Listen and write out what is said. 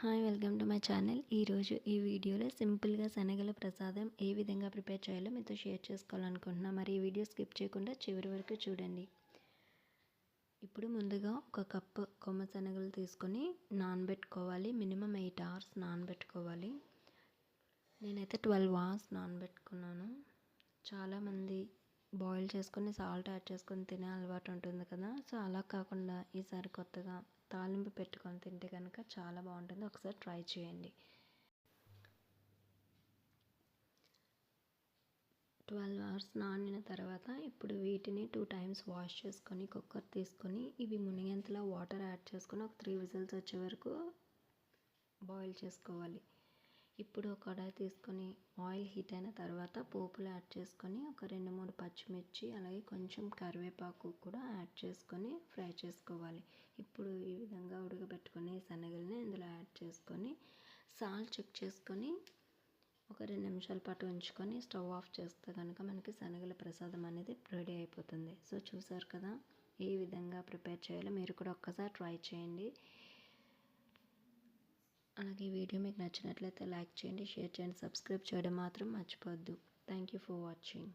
Hi welcome to my channel ఈరోజు ఈ వీడియోలో సింపుల్గా శనగల ప్రసాదం ఏ విధంగా ప్రిపేర్ చేయాలో మీతో షేర్ చేసుకోవాలనుకుంటున్నా. మరి ఈ వీడియో స్కిప్ చేయకుండా చివరి వరకు చూడండి. ఇప్పుడు ముందుగా ఒక కప్పు కొమ్మ శనగలు తీసుకొని నానబెట్టుకోవాలి. మినిమం ఎయిట్ అవర్స్ నానబెట్టుకోవాలి. నేనైతే ట్వెల్వ్ అవర్స్ నానబెట్టుకున్నాను. చాలామంది బాయిల్ చేసుకొని సాల్ట్ యాడ్ చేసుకొని తినే అలవాటు ఉంటుంది కదా. సో అలా కాకుండా ఈసారి కొత్తగా తాలింపు పెట్టుకొని తింటే కనుక చాలా బాగుంటుంది. ఒకసారి ట్రై చేయండి. ట్వెల్వ్ అవర్స్ నానిన తర్వాత ఇప్పుడు వీటిని టూ టైమ్స్ వాష్ చేసుకొని కుక్కర్ తీసుకొని ఇవి మునిగేంతలో వాటర్ యాడ్ చేసుకొని ఒక త్రీ విజిల్స్ వచ్చే వరకు బాయిల్ చేసుకోవాలి. ఇప్పుడు ఒక కడాయి తీసుకొని ఆయిల్ హీట్ అయిన తర్వాత పోపులు యాడ్ చేసుకొని ఒక రెండు మూడు పచ్చిమిర్చి అలాగే కొంచెం కరివేపాకు కూడా యాడ్ చేసుకొని ఫ్రై చేసుకోవాలి. ఇప్పుడు ఈ విధంగా ఉడకబెట్టుకొని శనగల్ని ఇందులో యాడ్ చేసుకొని సాల్ట్ చెక్ చేసుకొని ఒక రెండు నిమిషాల పాటు ఉంచుకొని స్టవ్ ఆఫ్ చేస్తే కనుక మనకి శనగల ప్రసాదం అనేది రెడీ అయిపోతుంది. సో చూసారు కదా ఏ విధంగా ప్రిపేర్ చేయాలో. మీరు కూడా ఒక్కసారి ట్రై చేయండి. అలాగే ఈ వీడియో మీకు నచ్చినట్లయితే లైక్ చేయండి షేర్ చేయండి సబ్స్క్రైబ్ చేయడం మాత్రం మర్చిపోవద్దు. Thank you for watching